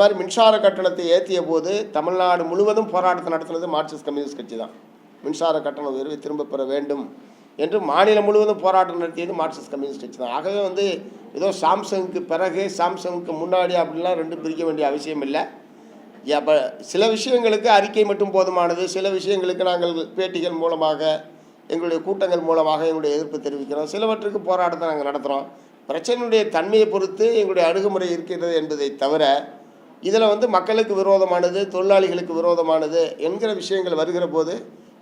மாதிரி மின்சார கட்டணத்தை ஏற்றிய போது தமிழ்நாடு முழுவதும் போராட்டத்தை நடத்தினது மார்க்சிஸ்ட் கம்யூனிஸ்ட் கட்சி தான். மின்சார கட்டண உயர்வை திரும்ப பெற வேண்டும் என்று மாநிலம் முழுவதும் போராட்டம் நடத்தியது மார்க்சிஸ்ட் கம்யூனிஸ்ட் கட்சி தான். ஆகவே வந்து ஏதோ சாம்சங்குக்கு பிறகு சாம்சங்குக்கு முன்னாடி அப்படிலாம் ரெண்டும் பிரிக்க வேண்டிய அவசியம் இல்லை. அப்போ சில விஷயங்களுக்கு அறிக்கை மட்டும் போதுமானது. சில விஷயங்களுக்கு நாங்கள் பேட்டிகள் மூலமாக எங்களுடைய கூட்டங்கள் மூலமாக எங்களுடைய எதிர்ப்பு தெரிவிக்கிறோம். சிலவற்றுக்கு போராட்டத்தை நாங்கள் நடத்துகிறோம் பிரச்சனையுடைய தன்மையை பொறுத்து எங்களுடைய அணுகுமுறை இருக்கிறது என்பதை தவிர இதில் வந்து மக்களுக்கு விரோதமானது தொழிலாளிகளுக்கு விரோதமானது என்கிற விஷயங்கள் வருகிற போது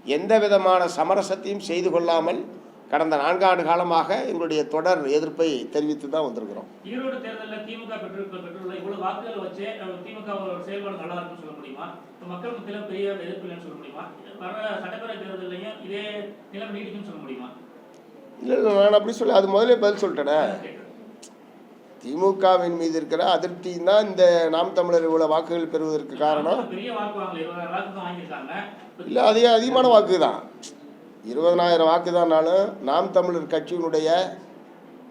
எந்த விதமான சமரசத்தையும் செய்து கொள்ளாமல் கடந்த நான்காண்டு காலமாக எங்களுடைய தொடர் எதிர்ப்பை தெரிவித்து தான் வந்திருக்கிறோம். ஈரோடு தேர்தலில் திமுக பெற்றிருக்க பெற்றுள்ள இவ்வளவு வாக்குகளை வச்சு அஹ், திமுக வோட செயல்பாடு நல்லா இருக்குன்னு சொல்ல முடியுமா? இப்ப மக்கள் மத்தியில பெரிய எதிர்ப்பு இல்லைன்னு சொல்ல முடியுமா? வர சட்டப்பேரவை தேர்தலையும் இதே நிலைமை நீடிக்கும்னு சொல்ல முடியுமா? இல்லை இல்லை நான் அப்படி சொல்ல அது முதல்ல பதில் சொல்லிட்டேனே. திமுகவின் மீது இருக்கிற அதிருப்தி தான் இந்த நாம் தமிழர் இவ்வளோ வாக்குகள் பெறுவதற்கு காரணம். இல்லை அதிக அதிகமான வாக்கு தான்? இருபதனாயிரம் வாக்கு தான்னாலும் நாம் தமிழர் கட்சியினுடைய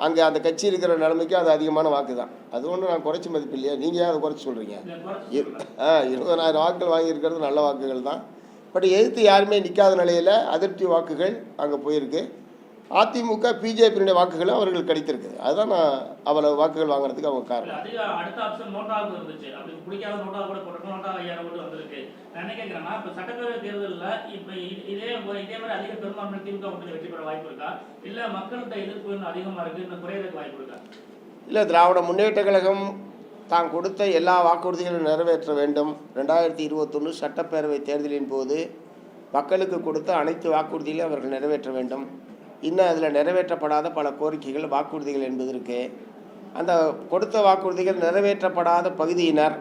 அங்கே அந்த கட்சி இருக்கிற நிலைமைக்கு அது அதிகமான வாக்கு தான். அது ஒன்றும் நான் குறைச்சி மதிப்பு இல்லையா? நீங்கள் ஏன் அதை குறைச்சி சொல்கிறீங்க ஆ இருபதனாயிரம் வாக்குகள் வாங்கியிருக்கிறது நல்ல வாக்குகள் தான். பட் எதிர்த்து யாருமே நிற்காத நிலையில் அதிருப்தி வாக்குகள் அங்கே போயிருக்கு. அதிமுக பிஜேபியினுடைய வாக்குகள் அவர்கள் கிடைத்திருக்குது அதுதான் நான் அவ்வளவு வாக்குகள் வாங்குறதுக்கு அவங்க காரணம். இல்ல திராவிட முன்னேற்ற கழகம் தான் கொடுத்த எல்லா வாக்குறுதிகளும் நிறைவேற்ற வேண்டும். ரெண்டாயிரத்தி இருபத்தொன்று சட்டப்பேரவை தேர்தலின் போது மக்களுக்கு கொடுத்த அனைத்து வாக்குறுதிகளையும் அவர்கள் நிறைவேற்ற வேண்டும். இன்னும் அதில் நிறைவேற்றப்படாத பல கோரிக்கைகள் வாக்குறுதிகள் என்பது இருக்குது அந்த கொடுத்த வாக்குறுதிகள் நிறைவேற்றப்படாத பகுதியினர்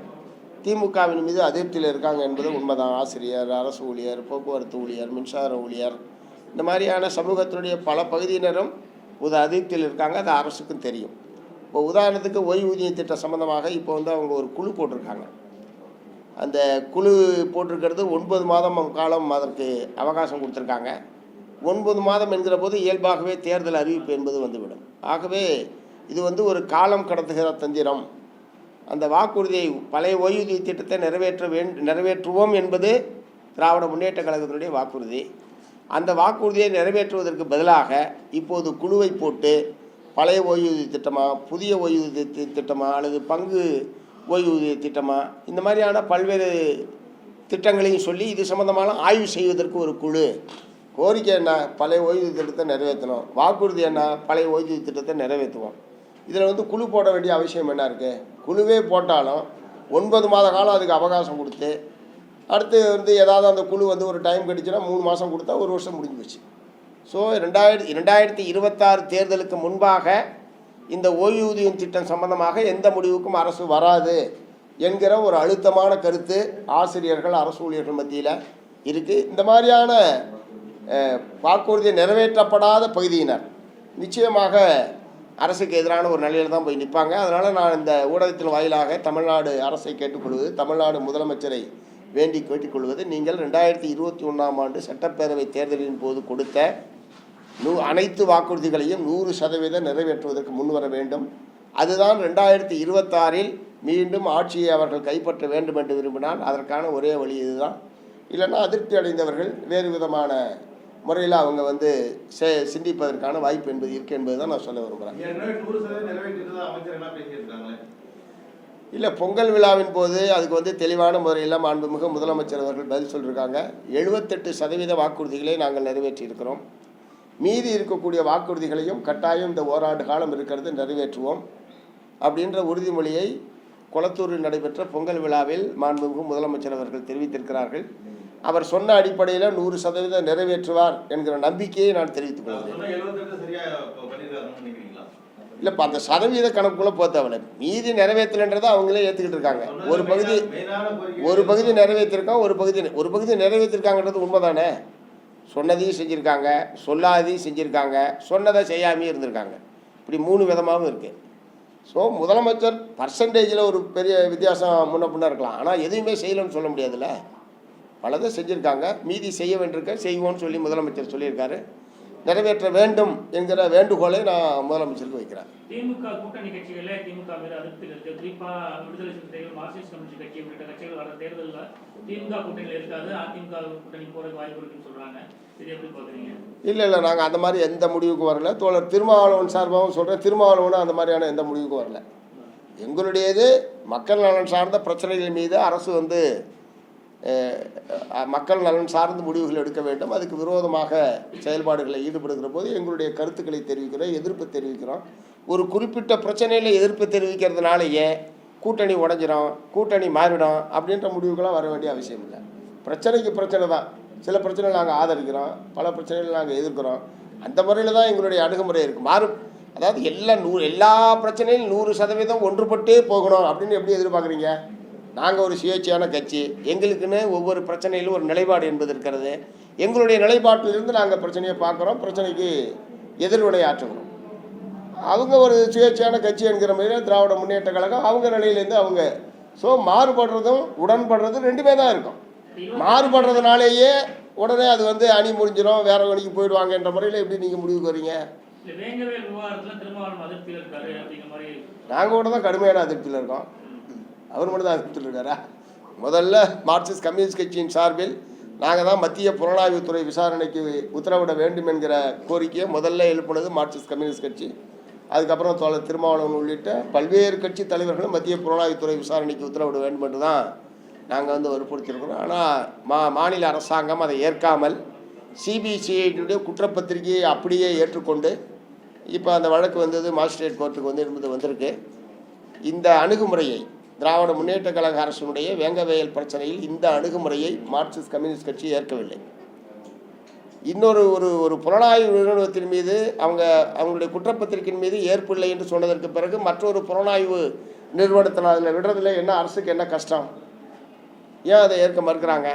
திமுகவின் மீது அதிருப்தியில் இருக்காங்க என்பது உண்மைதான். ஆசிரியர் அரசு ஊழியர் போக்குவரத்து ஊழியர் மின்சார ஊழியர் இந்த மாதிரியான சமூகத்தினுடைய பல பகுதியினரும் ஒரு அதிருப்தியில் இருக்காங்க. அது அரசுக்கும் தெரியும். இப்போ உதாரணத்துக்கு ஓய்வூதிய திட்டம் சம்மந்தமாக இப்போ வந்து அவங்க ஒரு குழு போட்டிருக்காங்க. அந்த குழு போட்டிருக்கிறது ஒன்பது மாதம் காலம் அதற்கு அவகாசம் கொடுத்துருக்காங்க. ஒன்பது மாதம் என்கிற போது இயல்பாகவே தேர்தல் அறிவிப்பு என்பது வந்துவிடும். ஆகவே இது வந்து ஒரு காலம் கடத்துகிற தந்திரம். அந்த வாக்குறுதியை பழைய ஓய்வூதிய திட்டத்தை நிறைவேற்ற வேண் நிறைவேற்றுவோம் என்பது திராவிட முன்னேற்ற கழகத்தினுடைய வாக்குறுதி. அந்த வாக்குறுதியை நிறைவேற்றுவதற்கு பதிலாக இப்போது குழுவை போட்டு பழைய ஓய்வூதிய திட்டமா புதிய ஓய்வூதிய திட்டமாக திட்டமா அல்லது பங்கு ஓய்வூதிய திட்டமாக இந்த மாதிரியான பல்வேறு திட்டங்களையும் சொல்லி இது சம்பந்தமான ஆய்வு செய்வதற்கு ஒரு குழு. கோரிக்கை என்ன? பழைய ஓய்வூதிய திட்டத்தை நிறைவேற்றணும். வாக்குறுதி என்ன? பழைய ஓய்வூதிய திட்டத்தை நிறைவேற்றுவோம். இதில் வந்து குழு போட வேண்டிய அவசியம் என்ன இருக்குது குழுவே போட்டாலும் ஒன்பது மாத காலம் அதுக்கு அவகாசம் கொடுத்து அடுத்து வந்து ஏதாவது அந்த குழு வந்து ஒரு டைம் கிடைச்சுன்னா மூணு மாதம் கொடுத்தா ஒரு வருஷம் முடிஞ்சு போச்சு. ஸோ ரெண்டாயிரத்தி ரெண்டாயிரத்தி இருபத்தாறு தேர்தலுக்கு முன்பாக இந்த ஓய்வூதியம் திட்டம் சம்பந்தமாக எந்த முடிவுக்கும் அரசு வராது என்கிற ஒரு அழுத்தமான கருத்து ஆசிரியர்கள் அரசு ஊழியர்கள் மத்தியில் இருக்குது இந்த மாதிரியான வாக்குறுதியை வாக்குறுதி நிறைவேற்றப்படாத பகுதியினர். நிச்சயமாக அரசுக்கு எதிரான ஒரு நிலையில் தான் போய் நிற்பாங்க அதனால் நான் இந்த ஊடகத்தின் வாயிலாக தமிழ்நாடு அரசை கேட்டுக்கொள்வது தமிழ்நாடு முதலமைச்சரை வேண்டி கேட்டுக்கொள்வது நீங்கள் ரெண்டாயிரத்தி இருபத்தி ஒன்றாம் ஆண்டு சட்டப்பேரவை தேர்தலின் போது கொடுத்த நூ அனைத்து வாக்குறுதிகளையும் நூறு சதவீதம் நிறைவேற்றுவதற்கு முன்வர வேண்டும். அதுதான் ரெண்டாயிரத்தி இருபத்தாறில் மீண்டும் ஆட்சியை அவர்கள் கைப்பற்ற வேண்டும் என்று விரும்பினால் அதற்கான ஒரே வழி இதுதான். இல்லைன்னா அதிருப்தி அடைந்தவர்கள் வேறு விதமான முறையில் அவங்க வந்து செ- சிந்திப்பதற்கான வாய்ப்பு என்பது இருக்கு என்பது தான் நான் சொல்ல விரும்புகிறேன் இல்லை பொங்கல் விழாவின் போது அதுக்கு வந்து தெளிவான முறையில் மாண்புமிகு முதலமைச்சர் அவர்கள் பதில் சொல்லியிருக்காங்க எழுபத்தெட்டு சதவீத வாக்குறுதிகளை நாங்கள் நிறைவேற்றியிருக்கிறோம். மீதி இருக்கக்கூடிய வாக்குறுதிகளையும் கட்டாயம் இந்த ஓராண்டு காலம் இருக்கிறது நிறைவேற்றுவோம். அப்படின்ற உறுதிமொழியை குளத்தூரில் நடைபெற்ற பொங்கல் விழாவில் மாண்புமிகு முதலமைச்சர் அவர்கள் தெரிவித்திருக்கிறார்கள். அவர் சொன்ன அடிப்படையில் நூறு சதவீதம் நிறைவேற்றுவார் என்கிற நம்பிக்கையை நான் தெரிவித்துக் கொள்கிறேன். சொன்ன எழுபத்தெட்டு சரியா இப்ப பண்ணிருக்காருன்னு நினைக்கிறீங்களா? இல்லை இப்போ அந்த சதவீத கணக்குள்ளே தேவையில்ல மீதி நிறைவேற்றலைன்றதை அவங்களே ஏற்றுக்கிட்டு இருக்காங்க. ஒரு பகுதி ஒரு பகுதி நிறைவேற்றிருக்கோம் ஒரு பகுதி ஒரு பகுதி நிறைவேற்றிருக்காங்கன்றது உண்மைதானே? சொன்னதையும் செஞ்சுருக்காங்க சொல்லாதையும் செஞ்சுருக்காங்க சொன்னதை செய்யாமையும் இருந்திருக்காங்க. இப்படி மூணு விதமாகவும் இருக்குது ஸோ முதலமைச்சர் பர்சன்டேஜில் ஒரு பெரிய வித்தியாசம் முன்ன பின்ன இருக்கலாம். ஆனால் எதுவுமே செய்யலைன்னு சொல்ல முடியாதுல்ல? பலதை செஞ்சுருக்காங்க. மீதி செய்ய வேண்டியிருக்க செய்வோம்னு சொல்லி முதலமைச்சர் சொல்லியிருக்காரு. நிறைவேற்ற வேண்டும் என்கிற வேண்டுகோளை நான் முதலமைச்சருக்கு வைக்கிறேன். திமுக கூட்டணி கட்சிகளே திமுக மீது அதிருப்தி இருக்கு. குறிப்பா விடுதலை சிறுத்தைகள் மார்க்சிஸ்ட் கம்யூனிஸ்ட் கட்சி உள்ளிட்ட கட்சிகள் வர தேர்தலில் திமுக கூட்டணியில் இருக்காது. அதிமுக கூட்டணி போறதுக்கு வாய்ப்பு இருக்குன்னு சொல்றாங்க. இது எப்படி பாக்குறீங்க இல்லை இல்லை. நாங்கள் அந்த மாதிரி எந்த முடிவுக்கும் வரல. தோழர் திருமாவளவன் சார்பாகவும் சொல்கிறேன் திருமாவளவனும் அந்த மாதிரியான எந்த முடிவுக்கும் வரல. எங்களுடையது மக்கள் நலன் சார்ந்த பிரச்சனைகள் மீது அரசு வந்து மக்கள் நலன் சார்ந்த முடிவுகள் எடுக்க வேண்டும். அதுக்கு விரோதமாக செயல்பாடுகளை ஈடுபடுகிற போது எங்களுடைய கருத்துக்களை தெரிவிக்கிறோம் எதிர்ப்பு தெரிவிக்கிறோம். ஒரு குறிப்பிட்ட பிரச்சனையில் எதிர்ப்பு தெரிவிக்கிறதுனாலேயே கூட்டணி உடஞ்சிரும் கூட்டணி மாறிடும் அப்படின்ற முடிவுகளாக வர வேண்டிய அவசியம் இல்லை. பிரச்சனைக்கு பிரச்சனை தான். சில பிரச்சனைகள் நாங்கள் ஆதரிக்கிறோம் பல பிரச்சனைகள் நாங்கள் எதிர்க்கிறோம். அந்த முறையில் தான் எங்களுடைய அணுகுமுறை இருக்குது மாறும். அதாவது எல்லா நூறு எல்லா பிரச்சனையும் நூறு சதவீதம் ஒன்றுபட்டே போகணும் அப்படின்னு எப்படி எதிர்பார்க்குறீங்க? நாங்கள் ஒரு சுயேட்சையான கட்சி. எங்களுக்குன்னு ஒவ்வொரு பிரச்சனையிலும் ஒரு நிலைப்பாடு என்பது இருக்கிறது. எங்களுடைய நிலைப்பாட்டிலிருந்து நாங்கள் பிரச்சனையை பார்க்குறோம். பிரச்சனைக்கு எதிர்வினை ஆற்றுகிறோம். அவங்க ஒரு சுயேட்சையான கட்சி என்கிற முறையில் திராவிட முன்னேற்ற கழகம் அவங்க நிலையிலேருந்து அவங்க ஸோ மாறுபடுறதும் உடன்படுறதும் ரெண்டுமே தான் இருக்கும். மாறுபடுறதுனாலேயே உடனே அது வந்து அணி முடிஞ்சிடும் வேற வழிக்கு போயிடுவாங்கன்ற முறையில் எப்படி நீங்கள் முடிவுக்கு வரீங்க? நாங்கள் கூட தான் கடுமையான அதிருப்தியில் இருக்கோம். அவர் மட்டும் தான் அதிருப்தியில் முதல்ல மார்க்சிஸ்ட் கம்யூனிஸ்ட் கட்சியின் சார்பில் நாங்கள் தான் மத்திய புலனாய்வுத்துறை விசாரணைக்கு உத்தரவிட வேண்டும் என்கிற கோரிக்கையை முதல்ல எழுப்புனது மார்க்சிஸ்ட் கம்யூனிஸ்ட் கட்சி. அதுக்கப்புறம் தொலை திருமாவளவன் உள்ளிட்ட பல்வேறு கட்சி தலைவர்களும் மத்திய புலனாய்வுத்துறை விசாரணைக்கு உத்தரவிட வேண்டும் என்று தான் நாங்கள் வந்து வற்புறுத்தியிருக்கிறோம். ஆனால் மா மாநில அரசாங்கம் அதை ஏற்காமல் சிபிசிஐடியுடைய குற்றப்பத்திரிகையை அப்படியே ஏற்றுக்கொண்டு இப்போ அந்த வழக்கு வந்தது மாஜிஸ்ட்ரேட் கோர்ட்டுக்கு வந்து என்பது வந்திருக்கு. இந்த அணுகுமுறையை திராவிட முன்னேற்ற கழக அரசினுடைய வேங்கவேயல் பிரச்சனையில் இந்த அணுகுமுறையை மார்க்சிஸ்ட் கம்யூனிஸ்ட் கட்சி ஏற்கவில்லை. இன்னொரு ஒரு ஒரு புலனாய்வு நிறுவனத்தின் மீது அவங்க அவங்களுடைய குற்றப்பத்திரிகையின் மீது ஏற்பில்லை என்று சொன்னதற்கு பிறகு மற்றொரு புலனாய்வு நிறுவனத்தில் அதில் விடுறதுல என்ன அரசுக்கு என்ன கஷ்டம்? ஏன் அதை ஏற்க மறுக்கிறாங்க?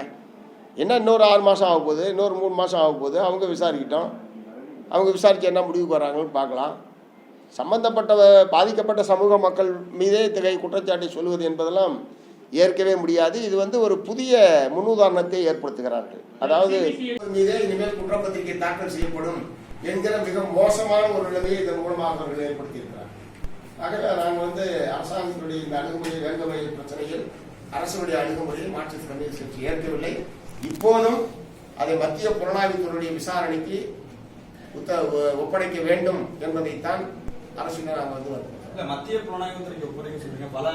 என்ன இன்னொரு ஆறு மாதம் ஆக போகுது இன்னொரு மூணு மாதம் ஆக போகுது அவங்க விசாரிக்கிட்டோம். அவங்க விசாரித்து என்ன முடிவுக்கு வராங்கன்னு பார்க்கலாம். சம்பந்தப்பட்ட பாதிக்கப்பட்ட சமூக மக்கள் மீதே இத்தகைய குற்றச்சாட்டை சொல்வது என்பதெல்லாம் ஏற்கவே முடியாது. இது வந்து ஒரு புதிய முன்னுதாரணத்தை ஏற்படுத்துகிறார்கள். அதாவது மீதே இனிமேல் குற்றப்பத்திரிகை தாக்கல் செய்யப்படும் என்கிற மிக மோசமான ஒரு நிலைமையை இதன் மூலமாக அவர்கள் ஏற்படுத்தியிருக்கிறார் ஆகவே நாங்கள் வந்து அரசாங்கத்தினுடைய இந்த அணுகுமுறை வேங்கவயல் பிரச்சனையில் அரசுடைய அணுகுமுறையில் மார்க்சிஸ்ட் கம்யூனிஸ்ட் ஏற்கவில்லை. இப்போதும் அதை மத்திய புலனாய்வுத்துறையுடைய விசாரணைக்கு உத்த ஒப்படைக்க வேண்டும் என்பதைத்தான் அரசிடம் நாங்கள் வந்து இல்ல மத்திய புலனாய்வுத்துறைக்கு ஒப்படைக்க சொல்றீங்க. பல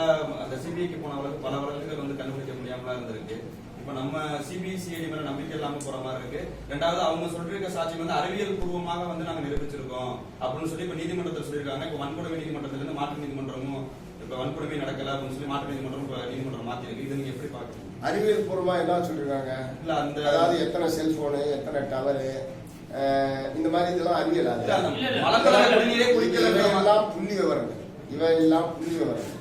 அந்த சிபிஐக்கு போன வழக்கு பல வழக்குகள் வந்து கண்டுபிடிக்க முடியாமலாம் இருந்திருக்கு. இப்ப நம்ம சிபிசிஐடி மேல நம்பிக்கை இல்லாம போற மாதிரி இருக்கு. ரெண்டாவது அவங்க சொல்லிருக்க சாட்சி வந்து அறிவியல் பூர்வமாக வந்து நாங்க நிரூபிச்சிருக்கோம் அப்படின்னு சொல்லி இப்ப நீதிமன்றத்தில் சொல்லியிருக்காங்க. இப்ப வன்கொடுமை நீதிமன்றத்துல இருந்து மாற்று நீதிமன்றமும் இப்ப வன்கொடுமை நடக்கல அப்படின்னு சொல்லி மாற்று நீதிமன்றம் நீதிமன்றம் மாத்தி இருக்கு இதை நீங்க எப்படி பாக்குறீங்க அறிவியல் பூர்வமாக என்ன சொல்லியிருக்காங்க இல்ல அந்த அதாவது எத்தனை செல்போனு எத்தனை டவரு இந்த மாதிரி இதெல்லாம் அறிவியல் இவையெல்லாம் புள்ளி விவரங்கள். இவையெல்லாம் புள்ளி விவரங்கள்.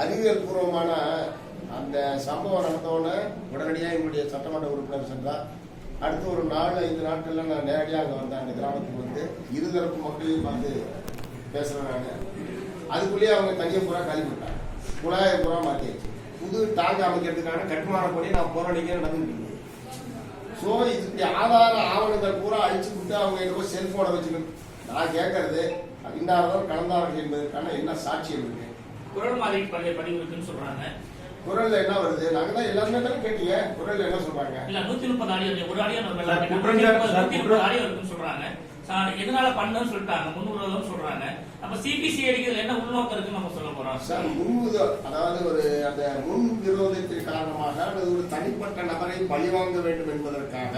அறிவியல் பூர்வமான அந்த சம்பவம் நடந்தவுடனே உடனடியாக என்னுடைய சட்டமன்ற உறுப்பினர் சென்றார். அடுத்து ஒரு நாலு ஐந்து நாட்கள்ல நான் நேரடியாக அங்கே வந்தேன். அந்த கிராமத்துக்கு வந்து இருதரப்பு மக்களையும் பார்த்து பேசுறேன் நான். அதுக்குள்ளேயே அவங்க தனியை பூரா காலி பண்ணிட்டாங்க. குழாயை பூரா மாற்றியாச்சு புது டாங்க அமைக்கிறதுக்கான கட்டுமானம் பண்ணி நான் போராடிக்க நடந்துட்டு ஸோ இதுக்கு ஆதார ஆவணங்கள் பூரா அழிச்சு விட்டு அவங்க என்னவோ செல்போனை வச்சுக்கணும். நான் கேட்கறது இன்னாரதான் கலந்தார்கள் என்பதற்கான என்ன சாட்சியம் இருக்கு குரல் மாதிரி பதிவு பதிவு இருக்குன்னு சொல்றாங்க. குரல்ல என்ன வருது? நாங்க தான் எல்லாருமே தானே கேட்டீங்க. குரல்ல என்ன சொல்றாங்க? இல்ல நூத்தி முப்பது ஆடியோ இருக்கு. ஒரு ஆடியோ நூத்தி முப்பது ஆடியோ இருக்குன்னு சொல்றாங்க. எதனால பண்ணுன்னு சொல்லிட்டாங்க முன்னுரிமை சொல்றாங்க. அப்ப சிபிசிஐடிக்கு என்ன உள்நோக்கம் இருக்குன்னு நம்ம சொல்ல போறோம்? சார் முன்முத அதாவது ஒரு அந்த முன் விரோதத்தின் காரணமாக அல்லது ஒரு தனிப்பட்ட நபரை பழிவாங்க வேண்டும் என்பதற்காக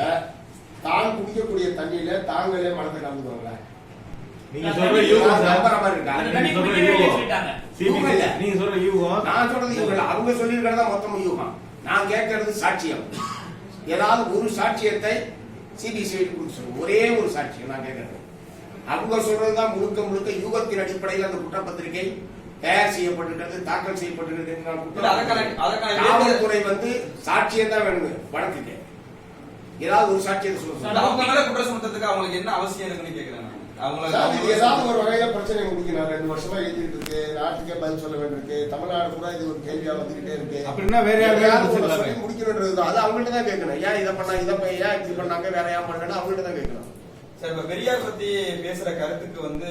தான் குடிக்கக்கூடிய தண்ணியில தாங்களே மனத்தை கலந்துக்குவாங்க நீங்க சொல்ற யூகம் நீங்க சொல்ற யூகம். சொல்லிட்டாங்க. சிபிசி யூகம் இல்ல. நீங்க சொல்ற யூகம். நான் சொல்றது இல்ல. அவங்க சொல்லியிருக்கிறதா மொத்தம் யூகம். நான் கேட்கறது சாட்சியம். ஏதாவது ஒரு சாட்சியத்தை சிபிசிஐடி ஒரே ஒரு சாட்சியம் நான் கேட்கறது. அவங்க சொல்றதுதான் முழுக்க முழுக்க யூகத்தின் அடிப்படையில் அந்த குற்றப்பத்திரிகை தயார் செய்யப்பட்டிருக்கிறது தாக்கல் செய்யப்பட்டிருக்கிறது நான் காவல்துறை வந்து சாட்சியம் தான் வேணும் வழக்குக்கு. ஏதாவது ஒரு சாட்சியத்தை சொல்லுங்க. அவங்க குற்றம் சுமத்துறதுக்கு அவங்களுக்கு என்ன அவசியம் இருக்குன்னு நான். இது ஏதாவது ஒரு வகையில பிரச்சனை முடிக்கணும் ரெண்டு வருஷமா எழுதிட்டு இருக்கு நாட்டுக்கே பதில் சொல்ல வேண்டியிருக்கு தமிழ்நாடு கூட இது ஒரு கேள்வியா வந்துகிட்டே இருக்கு. அப்படின்னா வேற முடிக்கணுன்றது தான். அது அவங்கள்ட்ட தான் கேட்கணும். ஏன் இதை பண்ணா இதை ஏன் இப்படி பண்ணாங்க வேற ஏன் பண்ணலன்னு அவங்கள்ட்ட தான் கேட்கணும். சார் இப்ப பெரியார் பத்தி பேசுற கருத்துக்கு வந்து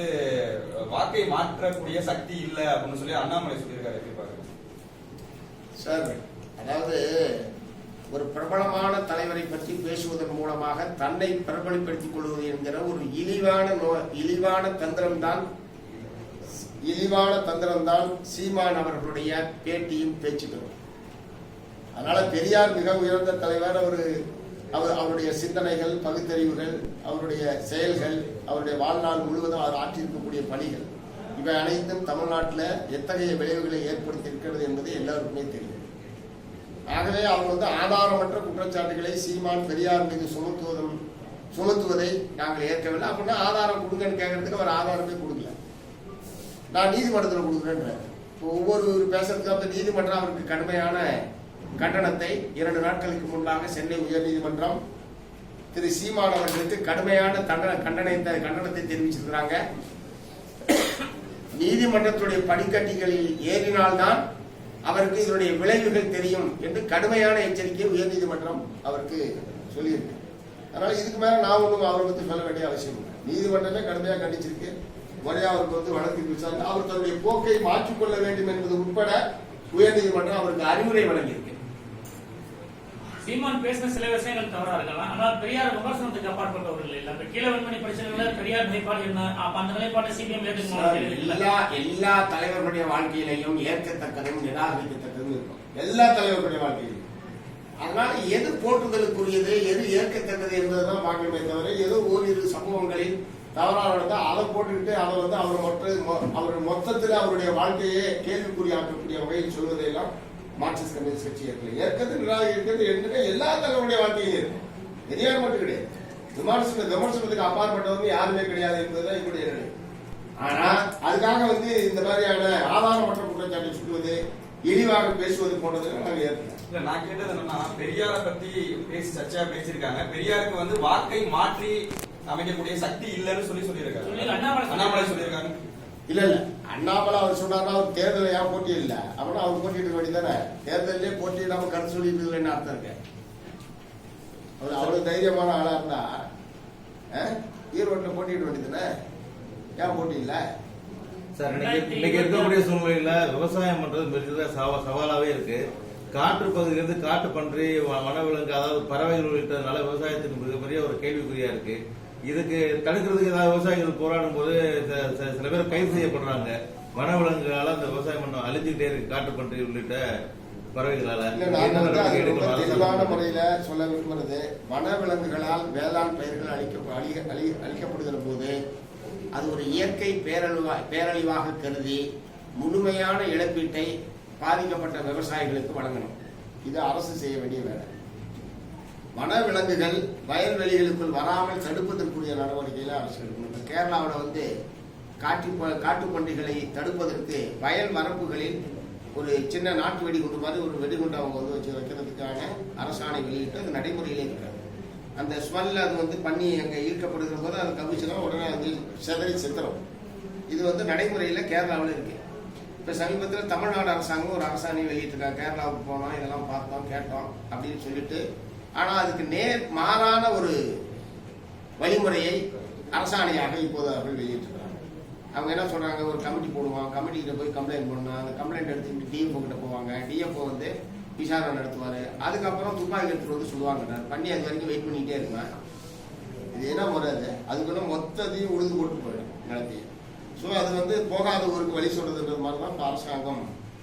வாக்கை மாற்றக்கூடிய சக்தி இல்ல அப்படின்னு சொல்லி அண்ணாமலை சொல்லியிருக்காரு எப்படி பாருங்க சார் அதாவது ஒரு பிரபலமான தலைவரை பற்றி பேசுவதன் மூலமாக தன்னை பிரபலப்படுத்திக் கொள்வது என்கிற ஒரு இழிவான நோ இழிவான தந்திரம்தான் இழிவான தந்திரம்தான் சீமான் அவர்களுடைய பேட்டியும் பேச்சுக்களும். அதனால பெரியார் மிக உயர்ந்த தலைவர் அவர் அவர் அவருடைய சிந்தனைகள் பகுத்தறிவுகள் அவருடைய செயல்கள் அவருடைய வாழ்நாள் முழுவதும் அவர் ஆற்றியிருக்கக்கூடிய பணிகள். இவை அனைத்தும் தமிழ்நாட்டில் எத்தகைய விளைவுகளை ஏற்படுத்தி இருக்கிறது என்பது எல்லாருக்குமே தெரியும். ஆகவே அவர் வந்து ஆதாரமற்ற குற்றச்சாட்டுகளை சீமான் பெரியார் மீது சுமத்துவதும் சுமத்துவதை நாங்கள் ஏற்கவில்லை. அப்படின்னா ஆதாரம் கொடுங்கன்னு கேட்கறதுக்கு அவர் ஆதாரமே கொடுக்கல. நான் நீதிமன்றத்தில் கொடுக்குறேன்றேன் இப்போ ஒவ்வொரு பேசுறதுக்கு அந்த நீதிமன்றம் அவருக்கு கடுமையான கண்டனத்தை இரண்டு நாட்களுக்கு முன்பாக சென்னை உயர்நீதிமன்றம் திரு சீமான் அவர்களுக்கு கடுமையான தண்டன கண்டனத்தை கண்டனத்தை தெரிவிச்சிருக்கிறாங்க. நீதிமன்றத்துடைய படிக்கட்டிகளில் ஏறினால்தான் அவருக்கு இதனுடைய விளைவுகள் தெரியும் என்று கடுமையான எச்சரிக்கையை உயர்நீதிமன்றம் அவருக்கு சொல்லியிருக்கு. அதனால இதுக்கு மேல நான் ஒன்றும் அவரை பத்தி சொல்ல வேண்டிய அவசியம் இல்லை. நீதிமன்றமே கடுமையாக கண்டிச்சிருக்கு. முறையா அவருக்கு வந்து வழக்கு விசாரணை அவர் தன்னுடைய போக்கை மாற்றிக்கொள்ள வேண்டும் என்பது உட்பட உயர்நீதிமன்றம் அவருக்கு அறிவுரை வழங்கியிருக்கு. சீமான் பேசின சில விஷயங்கள் தவறா இருக்கலாம் ஆனால் பெரியார் விமர்சனத்துக்கு அப்பாற்பட்டவர்கள் இல்லை. இப்ப கீழ வெண்மணி பிரச்சனைகள பெரியார் நிலைப்பாடு என்ன? அப்ப அந்த நிலைப்பாட்டை சிபிஎம் எல்லா எல்லா தலைவர்களுடைய வாழ்க்கையிலையும் ஏற்கத்தக்கதும் நிராகரிக்கத்தக்கதும் இருக்கும். எல்லா தலைவர்களுடைய வாழ்க்கையிலும் அதனால எது போற்றுதலுக்குரியது எது ஏற்கத்தக்கது என்பதுதான் பார்க்கணுமே தவிர ஏதோ ஓரிரு சம்பவங்களில் தவறாக நடந்தா அதை போட்டுக்கிட்டு அதை வந்து அவர் மொத்த அவர் மொத்தத்தில் அவருடைய வாழ்க்கையே கேள்விக்குறியாக்கக்கூடிய வகையில் சொல்வதையெல்லாம் மார்க்சிஸ்ட் கம்யூனிஸ்ட் கட்சி ஏற்கல ஏற்கனவே நிராகரிக்கிறது என்னன்னா எல்லா தலைவருடைய வாழ்க்கையிலும் இருக்கு. பெரியார் மட்டும் கிடையாது. விமர்சன விமர்சனத்துக்கு அப்பாற்பட்டவங்க யாருமே கிடையாது என்பதுதான் என்னுடைய நிலை. ஆனா அதுக்காக வந்து இந்த மாதிரியான ஆதாரமற்ற குற்றச்சாட்டை சொல்வது இழிவாக பேசுவது போன்றதை நாங்கள் ஏற்கனவே இல்ல நான் கேட்டது என்னன்னா பெரியார பத்தி பேசி சர்ச்சையா பேசியிருக்காங்க. பெரியாருக்கு வந்து வாக்கை மாற்றி அமைக்கக்கூடிய சக்தி இல்லைன்னு சொல்லி சொல்லியிருக்காரு சொல்லி அண்ணாமலை அண்ணாமலை சொல்லியிருக்காங்க இல்ல இல்ல. அண்ணாமலை அவர் சொன்னார்னா அவர் தேர்தல ஏன் போட்டி இல்ல அப்படின்னா அவர் போட்டியிட வேண்டியதானே தேர்தலே போட்டியிடாம கருத்து சொல்லிட்டு என்ன அர்த்தம் இருக்கு? அவர் அவ்வளவு தைரியமான ஆளா இருந்தா அஹ், ஈரோட்டுல போட்டியிட வேண்டியதானே ஏன் போட்டி இல்ல சார் இன்னைக்கு இருக்கக்கூடிய சூழ்நிலையில விவசாயம் பண்றது பெரிய சவா சவாலாவே இருக்கு. காற்று பகுதியிலிருந்து காட்டு பன்றி வனவிலங்கு அதாவது பறவைகள் உள்ளிட்டதுனால விவசாயத்துக்கு மிகப்பெரிய ஒரு கேள்விக்குறியா இருக்கு. இதுக்கு தடுக்கிறதுக்கு ஏதாவது விவசாயிகள் போராடும் போது சில- பேர் கைது செய்யப்படுறாங்க. வனவிலங்குகளால அந்த விவசாயம் பண்ண அழிஞ்சுக்கிட்டே இருக்கு. காட்டு பன்றி உள்ளிட்ட பறவைகளால. தெளிவான? முறையில சொல்ல விரும்புறது வனவிலங்குகளால் வேளாண் பயிர்கள் அழிக்க அழிக அழி- அழிக்கப்படுகிற போது அது ஒரு இயற்கை பேரழிவா பேரழிவாக கருதி முழுமையான இழப்பீட்டை பாதிக்கப்பட்ட விவசாயிகளுக்கு வழங்கணும். இது அரசு செய்ய வேண்டிய வேலை. வனவிலங்குகள் வயல்வெளிகளுக்குள் வராமல் தடுப்பதற்குரிய நடவடிக்கைகளை அரசு எடுக்கணும். இப்ப வந்து காட்டு ப- காட்டுப் தடுப்பதற்கு வயல் மரப்புகளில் ஒரு சின்ன நாட்டு வெடிகுண்டு மாதிரி ஒரு வெடிகுண்டு அவங்க வந்து வச்சு வைக்கிறதுக்கான அரசாணை வெளியிட்டு அது நடைமுறையிலே இருக்காது. அந்த ஸ்மெல் அது வந்து பண்ணி அங்கே ஈர்க்கப்படுகிற போது அது கவிச்சுனா உடனே அது செதறி சித்திரம். இது வந்து நடைமுறையில் கேரளாவில் இருக்கு. இப்போ சமீபத்தில் தமிழ்நாடு அரசாங்கம் ஒரு அரசாணை வெளியிட்டிருக்காங்க. கேரளாவுக்கு போனோம் இதெல்லாம் பார்த்தோம் கேட்டோம் அப்படின்னு சொல்லிட்டு ஆனால் அதுக்கு நேர் மாறான ஒரு வழிமுறையை அரசாணையாக இப்போது அவர்கள் வெளியிட்டிருக்கிறாங்க அவங்க என்ன சொல்றாங்க? ஒரு கமிட்டி போடுவாங்க. கமிட்டிகிட்ட போய் கம்ப்ளைண்ட் பண்ணணும் அந்த கம்ப்ளைண்ட் எடுத்துக்கிட்டு டிஎஃப்ஓ கிட்ட போவாங்க. டிஎஃப்ஓ வந்து விசாரணை நடத்துவாரு. அதுக்கப்புறம் துப்பாக்கி எடுத்துட்டு வந்து சொல்லுவாங்க. பண்ணி அது வரைக்கும் வெயிட் பண்ணிக்கிட்டே இருப்பேன். இது என்ன முறை அது? அதுக்குள்ள மொத்தத்தையும் உழுது போட்டு போயிடும் நிலத்தையும் ஸோ அது வந்து போகாத ஊருக்கு வழி சொல்றதுன்ற மாதிரி தான் இப்போ அரசாங்கம்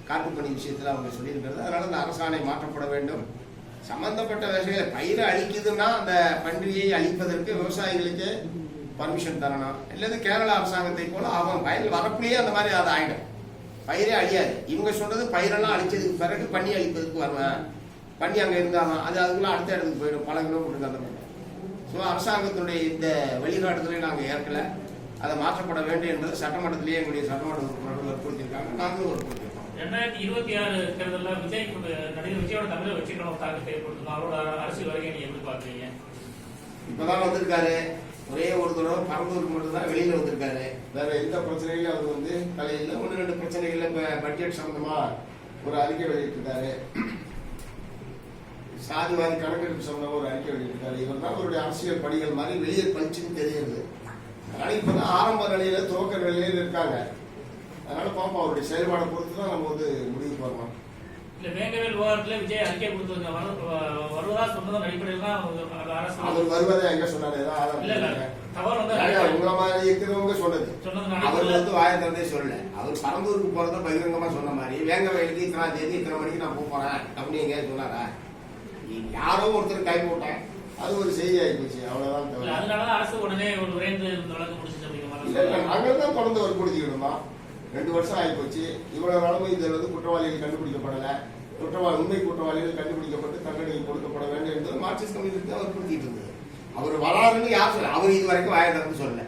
காட்டுப்பணி விஷயத்தில் அவங்க சொல்லியிருக்கிறது. அதனால இந்த அரசாணை மாற்றப்பட வேண்டும். சம்பந்தப்பட்ட விவசாயிகள் பயிரை அழிக்குதுன்னா அந்த பன்றியை அழிப்பதற்கு விவசாயிகளுக்கு பர்மிஷன் தரணும். இல்லது கேரளா அரசாங்கத்தை போல அவன் வயல் வரப்புலயே அந்த மாதிரி அது ஆயிடும். பயிரே அழியாது. இவங்க சொல்றது பயிரெல்லாம் அழிச்சதுக்கு பிறகு பண்ணி அழிப்பதற்கு வருவேன். பண்ணி அங்க இருந்தாலும் அது அதுக்குள்ள அடுத்த இடத்துக்கு போயிடும். பல கிலோமீட்டருக்கு அந்த மாதிரி ஸோ அரசாங்கத்தினுடைய இந்த வழிகாட்டுதலை நாங்கள் ஏற்கல. அதை மாற்றப்பட வேண்டும் என்பது சட்டமன்றத்திலேயே எங்களுடைய சட்டமன்ற உறுப்பினர்கள் வற்புறுத்தியிருக்காங்க. நாங்களும் வற்புறுத்தியிருக்கோம். ரெண்டாயிரத்தி இருபத்தி ஆறு தேர்தலில் விஜய் நடிகர் விஜயோட தமிழக வெற்றிக்கான தாக்கத்தை ஏற்படுத்தணும் அவரோட அரசியல் வருகை நீங்க எப்படி பாக்குறீங்க இப்பதான் வந்திருக்காரு. ஒரே ஒரு தடவை பரந்தூருக்கு மட்டும் தான் வெளியில வந்திருக்காரு. வேற எந்த பிரச்சனையிலும் அவர் வந்து தலையில ஒன்று ரெண்டு பிரச்சனைகள்ல இப்ப பட்ஜெட் சம்பந்தமா ஒரு அறிக்கை வெளியிட்டிருக்காரு. சாதிவாரி கணக்கெடுப்பு சம்பந்தமா ஒரு அறிக்கை வெளியிட்டிருக்காரு. இவர் தான் அவருடைய அரசியல் பணிகள் மாதிரி வெளியே பளிச்சுன்னு தெரியுது. அதனால இப்பதான் ஆரம்ப நிலையில துவக்க நிலையில இருக்காங்க. அதனால பாப்போம் அவருடைய செயல்பாடை பொறுத்து தான் நம்ம வந்து முடிவு பண்ணலாம் இல்ல வேங்கவேல் விவகாரத்துல விஜய் அறிக்கை வரு- வருவதா சொன்னதன் அடிப்படையில் தான் அவர் வருவதை எங்க சொன்னாரு? உங்களை மாதிரி இருக்கிறவங்க சொன்னது. அவர் வந்து வாயை திறந்தே சொல்லல. அவர் பரந்தூருக்கு போறத பகிரங்கமா சொன்ன மாதிரி வேங்க வயலுக்கு இத்தனை தேதி இத்தனை மணிக்கு நான் போறேன் அப்படின்னு எங்கேயாவது சொன்னாரா? நீ யாரோ ஒருத்தர் கை போட்டேன். அது ஒரு செய்தி ஆயிப்போச்சு அவ்வளவுதான் அரசு உடனே ஒரு விரைந்து வழக்கு முடிச்சு அப்படிங்கிற இல்ல மாதிரி இல்ல நாங்கள் தான் தொடர்ந்து வற்புறுத்திக்கிட்டு ரெண்டு வருஷம் ஆகிப்போச்சு இவ்வளவு நாளும் இதில் வந்து குற்றவாளிகள் கண்டுபிடிக்கப்படல. குற்றவாளி உண்மை குற்றவாளிகள் கண்டுபிடிக்கப்பட்டு தண்டனை கொடுக்கப்பட வேண்டும் என்பது மார்க்சிஸ்ட் கம்யூனிஸ்ட் தான் வற்புறுத்திட்டு இருந்தது. அவர் வராருன்னு யார் சொல்ல அவர் இது வரைக்கும் வாயை சொல்லல.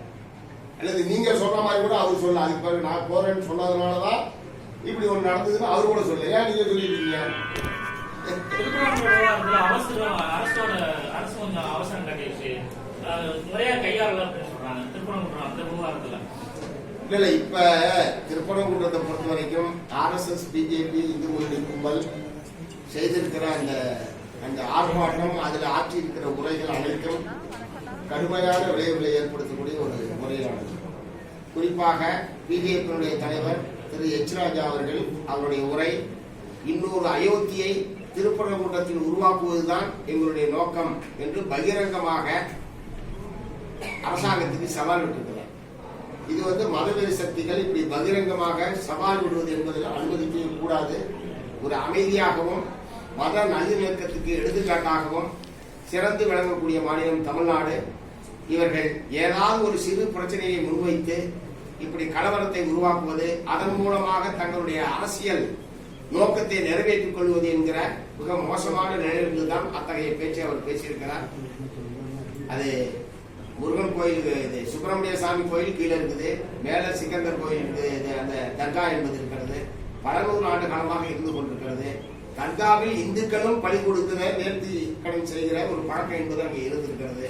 அல்லது நீங்க சொல்ற மாதிரி கூட அவர் சொல்ல அதுக்கு பிறகு நான் போறேன்னு சொன்னதுனால தான் இப்படி ஒன்று நடந்ததுன்னு அவர் கூட சொல்ல ஏன் நீங்க சொல்லிட்டு இருக்கீங்க திருப்பரங்குன்ற அவசரம் அரசு கொஞ்சம் அவசரம் கட்டிடுச்சு. அது முறையா கையாளல அப்படின்னு சொல்றாங்க. திருப்பரங்குன்றம் அந்த விவகாரத்துல இல்ல இல்ல இப்ப திருப்பரங்குன்றத்தை பொறுத்த வரைக்கும் ஆர்எஸ்எஸ் பிஜேபி இந்து முன்னணி கும்பல் செய்திருக்கிற அந்த அந்த ஆர்ப்பாட்டம் அதுல ஆற்றியிருக்கிற உரைகள் அனைத்தும் கடுமையான விளைவுகளை ஏற்படுத்தக்கூடிய ஒரு முறையானது. குறிப்பாக பிஜேபியினுடைய தலைவர் திரு எச் ராஜா அவர்கள் அவருடைய உரை இன்னொரு அயோத்தியை திருப்பரங்குன்றத்தில் உருவாக்குவதுதான் எங்களுடைய நோக்கம் என்று பகிரங்கமாக அரசாங்கத்துக்கு சவால் விட்டிருக்கிறார். இது வந்து மதவெறி சக்திகள் இப்படி பகிரங்கமாக சவால் விடுவது என்பதில் அனுமதிக்கவே கூடாது. ஒரு அமைதியாகவும் மத நல்லிணக்கத்துக்கு எடுத்துக்காட்டாகவும் சிறந்து விளங்கக்கூடிய மாநிலம் தமிழ்நாடு. இவர்கள் ஏதாவது ஒரு சிறு பிரச்சனையை முன்வைத்து இப்படி கலவரத்தை உருவாக்குவது அதன் மூலமாக தங்களுடைய அரசியல் நோக்கத்தை நிறைவேற்றிக் கொள்வது என்கிற மிக மோசமான நிலையிலிருந்து தான் அத்தகைய பேச்சை அவர் பேசியிருக்கிறார். அது முருகன் கோயில் இது சுப்பிரமணிய சாமி கோயில் கீழே இருக்குது. மேல சிக்கந்தர் கோயில் இருக்குது. இது அந்த தர்கா என்பது இருக்கிறது. பல நூறு ஆண்டு காலமாக இருந்து கொண்டிருக்கிறது. தர்காவில் இந்துக்களும் பலி கொடுக்கிற நேர்த்தி கடன் செய்கிற ஒரு பழக்கம் என்பது அங்கே இருந்திருக்கிறது.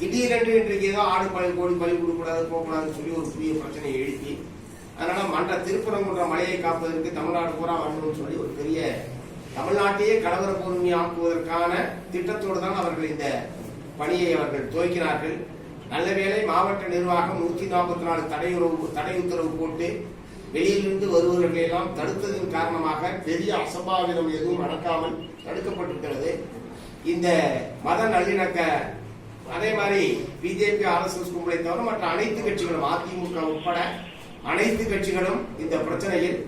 திடீரென்று இன்றைக்கு ஏதோ ஆடு பழி கோடி பலி கொடுக்கூடாது போகக்கூடாதுன்னு சொல்லி ஒரு புதிய பிரச்சனையை எழுப்பி அதனால மன்ற திருப்பரங்குன்ற மலையை காப்பதற்கு தமிழ்நாடு பூரா வரணும்னு சொல்லி ஒரு பெரிய தமிழ்நாட்டையே கலவர பூமி ஆக்குவதற்கான திட்டத்தோடு தான் அவர்கள் இந்த பணியை அவர்கள் துவக்கினார்கள். நல்ல வேலை மாவட்ட நிர்வாகம் நூத்தி நாற்பத்தி நாலு தடை உறவு தடை உத்தரவு போட்டு வெளியிலிருந்து வருபவர்களை எல்லாம் தடுத்ததன் காரணமாக பெரிய அசம்பாவிதம் எதுவும் நடக்காமல் தடுக்கப்பட்டிருக்கிறது. இந்த மத நல்லிணக்க அதே மாதிரி பிஜேபி ஆர்எஸ்எஸ் கும்பலை தவிர மற்ற அனைத்து கட்சிகளும் அதிமுக உட்பட அனைத்து கட்சிகளும் இந்த பிரச்சனையில்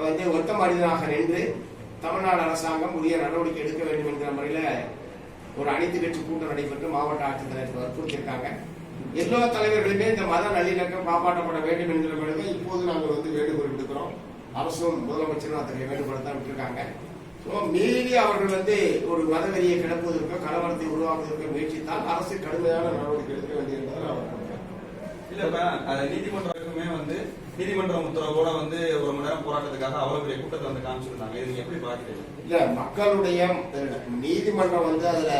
வந்து ஒத்த மனிதனாக நின்று தமிழ்நாடு அரசாங்கம் உரிய நடவடிக்கை எடுக்க வேண்டும் என்கிற முறையில் ஒரு அனைத்து கட்சி கூட்டம் நடைபெற்று மாவட்ட ஆட்சித்தலைவர் வற்புறுத்தியிருக்காங்க எல்லா தலைவர்களுமே இந்த மத நல்லிணக்கம் காப்பாற்றப்பட வேண்டும் என்கிற பொழுது இப்போது நாங்கள் வந்து வேண்டுகோள் விடுக்கிறோம். அரசும் முதலமைச்சரும் அத்தகைய வேண்டுகோளை தான் விட்டுருக்காங்க. ஸோ மீறி அவர்கள் வந்து ஒரு மதவெறியை கிளப்புவதற்கோ கலவரத்தை உருவாக்குவதற்கோ முயற்சித்தால் அரசு கடுமையான நடவடிக்கை எடுக்க வேண்டியது என்பதை அவர் இல்ல நீதிமன்றத்துக்குமே வந்து நீதிமன்றம் உத்தரவோட வந்து ஒரு மணி நேரம் போராட்டத்துக்காக அவ்வளவு பெரிய கூட்டத்தை வந்து காமிச்சிருந்தாங்க. இது எப்படி பாக்குறீங்க இல்ல மக்களுடைய நீதிமன்றம் வந்து அதுல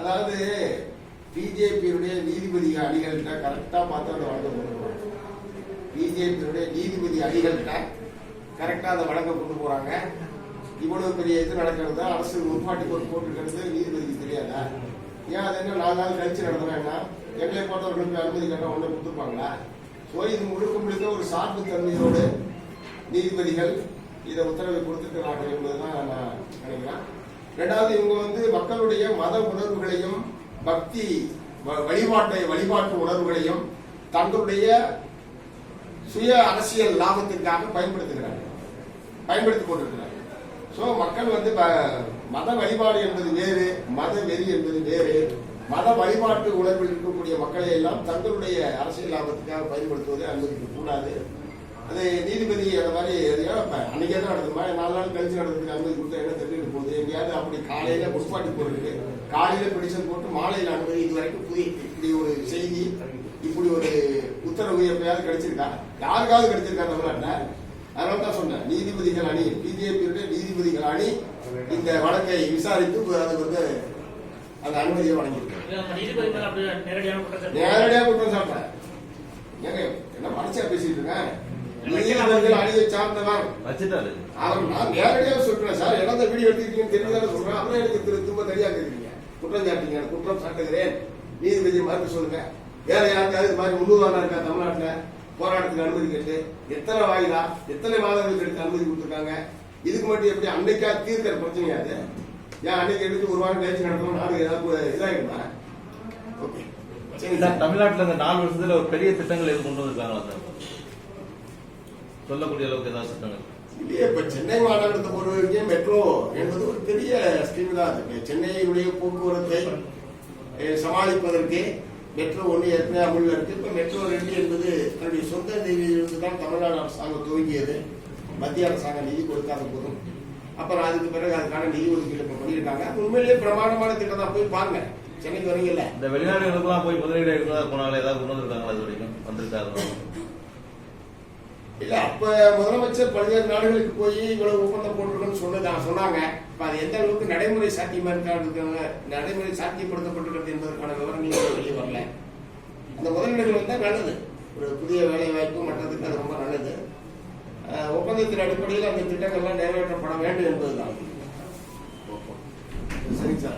அதாவது பிஜேபியுடைய நீதிபதி அணிகள்கிட்ட கரெக்டா பார்த்து அந்த வழங்க கொண்டு போறாங்க. பிஜேபியுடைய நீதிபதி அணிகள்கிட்ட கரெக்டா அந்த வழக்க கொண்டு போறாங்க. இவ்வளவு பெரிய இது நடக்கிறது? அரசு முன்பாட்டி ஒரு போட்டுருக்கிறது நீதிபதிக்கு தெரியாதா? ஏன் அது என்ன நாலு நாள் கழிச்சு நடந்தனா எங்களை பார்த்தவர்களுக்கு அனுமதி கேட்டால் ஒன்று கொடுத்துருப்பாங்களா? ஸோ இது முழுக்க முழுக்க ஒரு சார்பு தன்மையோடு நீதிபதிகள் இதை உத்தரவை கொடுத்துருக்கிறார்கள் என்பதுதான் நான் நினைக்கிறேன். ரெண்டாவது இவங்க வந்து மக்களுடைய மத உணர்வுகளையும் பக்தி வ- வழிபாட்டை வழிபாட்டு உணர்வுகளையும் தங்களுடைய சுய அரசியல் லாபத்திற்காக பயன்படுத்துகிறார்கள். பயன்படுத்திக் கொண்டிருக்கிறார்கள். ஸோ மக்கள் வந்து ப- மத வழிபாடு என்பது வேறு மத வெறி என்பது வேறு. வழிபாட்டு உணர்வில் இருக்கக்கூடிய மக்களை எல்லாம் தங்களுடைய அரசியல் லாபத்துக்காக பயன்படுத்துவதை அனுமதிக்க கூடாது அது நீதிபதி அந்த மாதிரி எதையோ அன்னைக்கே தான் நடந்துமா நாலு நாள் கழிச்சு நடந்ததுக்கு அனுமதி கொடுத்தா என்ன தெரிஞ்சுட்டு போகுது? எங்கேயாவது அப்படி காலையில முன்பாட்டி போடுறது காலையில பிடிச்சல் போட்டு மாலையில் அனுமதி இது வரைக்கும் புதிய இப்படி ஒரு செய்தி இப்படி ஒரு உத்தரவு எப்பயாவது கிடைச்சிருக்கா? யாருக்காவது கிடைச்சிருக்கா தமிழ்நாட்டில் அதனால தான் சொன்னேன். நீதிபதிகள் அணி பிஜேபியுடைய நீதிபதிகள் அணி இந்த வழக்கை விசாரித்து அது வந்து அந்த அனுமதியை வழங்கியிருக்காங்க நேரடியாக குற்றம் சாட்டேன் ஏங்க என்ன மனசியா பேசிட்டு இருக்கேன் நீதிபதிகள் அணியை சார்ந்தவர். நான் நேரடியாக சொல்றேன் சார். இழந்த வீடியோ எடுத்திருக்கீங்கன்னு தெரிஞ்சுதானே சொல்றேன். அப்புறம் எனக்கு திரு திரும்ப தெரியா கேட்குறீங்க குற்றம் சாட்டிங்க குற்றம் சாட்டுகிறேன். நீதிபதி மறுப்பு சொல்லுங்க. வேற யாருக்காவது இது மாதிரி முன்னுதாரணம் இருக்கா தமிழ்நாட்டுல? போராட்டத்துக்கு அனுமதி கேட்டு எத்தனை வாயிலா எத்தனை மாதங்களுக்கு எடுத்து அனுமதி கொடுத்துருக்காங்க? இதுக்கு மட்டும் எப்படி அன்னைக்கா தீர்க்கிற பிரச்சனையா அது ஏன் அன்னைக்கு எடுத்து ஒரு வாரம் கழிச்சு நடத்தணும் நாடு ஏதாவது இதாகிடுமா? சரி சார் தமிழ்நாட்டுல இந்த நாலு வருஷத்துல ஒரு பெரிய திட்டங்கள் எதுவும் கொண்டு வந்திருக்காங்களா சார்? சொல்லக்கூடிய அளவுக்கு ஏதாவது திட்டங்கள்? இல்லையே இப்ப சென்னை மாநகரத்தை பொறுத்த வரைக்கும் மெட்ரோ என்பது ஒரு பெரிய ஸ்கீம் தான். அது சென்னையுடைய போக்குவரத்தை சமாளிப்பதற்கு மெட்ரோ ஒன்று ஏற்கனவே அமலில் இருக்கு. இப்ப மெட்ரோ ரெண்டு என்பது தன்னுடைய சொந்த நிதியிலிருந்து தான் தமிழ்நாடு அரசாங்கம் துவங்கியது. மத்திய அரசாங்கம் நிதி கொடுக்காத போதும். அப்புறம் அதுக்கு பிறகு அதுக்கான நிதி ஒதுக்கீடு இப்ப பண்ணியிருக்காங்க. உண்மையிலேயே பிரமாண்டமான திட்டம் தான். போய் பாருங்க. சென்னைக்கு வரீங்கல்ல? இந்த வெளிநாடுகளுக்கெல்லாம் போய் முதலீடு எடுக்கிறதா போனாங்களே ஏதாவது கொண்டு வந்திருக்காங்களா இது வரைக்கும்? வந்திருக்காரு இல்ல அப்ப முதலமைச்சர் பல்வேறு நாடுகளுக்கு போய் இவ்வளவு ஒப்பந்தம் போட்டிருக்கோம்னு சொன்னதாக சொன்னாங்க. இப்ப அது எந்த அளவுக்கு நடைமுறை சாத்தியமா இருக்காங்க நடைமுறை சாத்தியப்படுத்தப்பட்டிருக்கிறது என்பதற்கான விவரங்கள் இன்னும் வெளியே வரல. அந்த முதலீடுகள் வந்தா நல்லது. ஒரு புதிய வேலை வாய்ப்பு மற்றதுக்கு அது ரொம்ப நல்லது. ஒப்பந்தத்தின் அடிப்படையில் அந்த திட்டங்கள்லாம் நிறைவேற்றப்பட வேண்டும் என்பதுதான். சரிங்க சார்.